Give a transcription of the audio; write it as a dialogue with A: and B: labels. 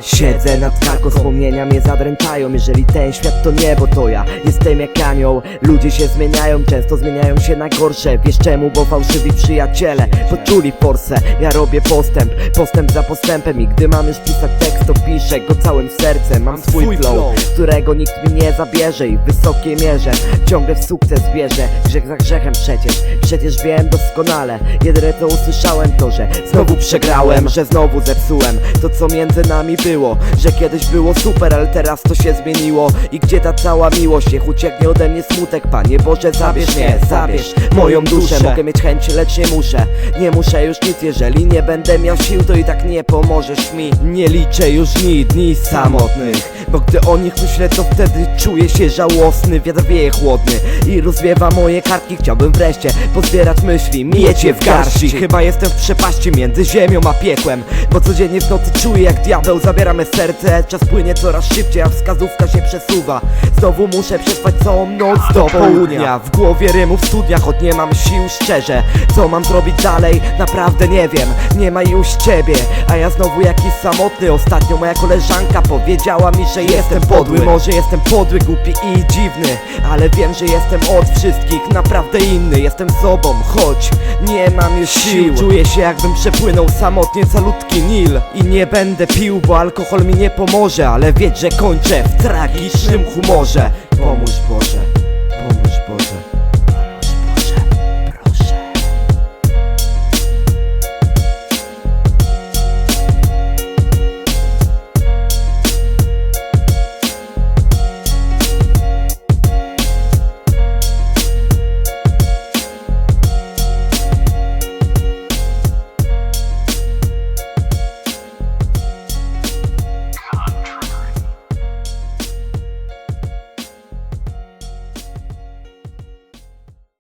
A: Siedzę nad karką, wspomnienia mnie zadręczają. Jeżeli ten świat to niebo, to ja jestem jak anioł. Ludzie się zmieniają, często zmieniają się na gorsze. Wiesz czemu, bo fałszywi przyjaciele Poczuli forsę, ja robię postęp Postęp za postępem i gdy mam już pisać tekst, to piszę go całym sercem. Mam swój flow, którego nikt mi nie zabierze I w wysokiej mierze ciągle w sukces wierzę. Grzech za grzechem przecież, przecież wiem doskonale. Jedyne co usłyszałem to, że znowu przegrałem Że znowu zepsułem to co między nami było Że kiedyś było super, ale teraz to się zmieniło. I gdzie ta cała miłość, niech ucieknie ode mnie smutek? Panie Boże zabierz mnie, zabierz moją duszę. Mogę mieć chęć, lecz nie muszę. Nie muszę już nic, jeżeli nie będę miał sił To i tak nie pomożesz mi. Nie liczę już dni, dni samotnych. Bo gdy o nich myślę, to wtedy czuję się żałosny. Wiatr wieje chłodny i rozwiewa moje kartki. Chciałbym wreszcie pozbierać myśli, mieć je w garści. Chyba jestem w przepaści między ziemią a piekłem Bo codziennie w nocy czuję jak diabeł zabiera me serce. Czas płynie coraz szybciej, a wskazówka się przesuwa. Znowu muszę przetrwać całą noc do południa. W głowie rymów w studiach, choć nie mam sił szczerze. Co mam zrobić dalej? Naprawdę nie wiem. Nie ma już ciebie, a ja znowu jakiś samotny. Ostatnio moja koleżanka powiedziała mi, że jestem podły. Może jestem podły, głupi i dziwny. Ale wiem, że jestem od wszystkich naprawdę inny. Jestem sobą, choć nie mam już sił. Czuję się jakbym przepłynął samotnie calutki i nie będę pił, bo alkohol mi nie pomoże Ale wiedz, że kończę w tragicznym humorze. Pomóż Boże, pomóż Boże.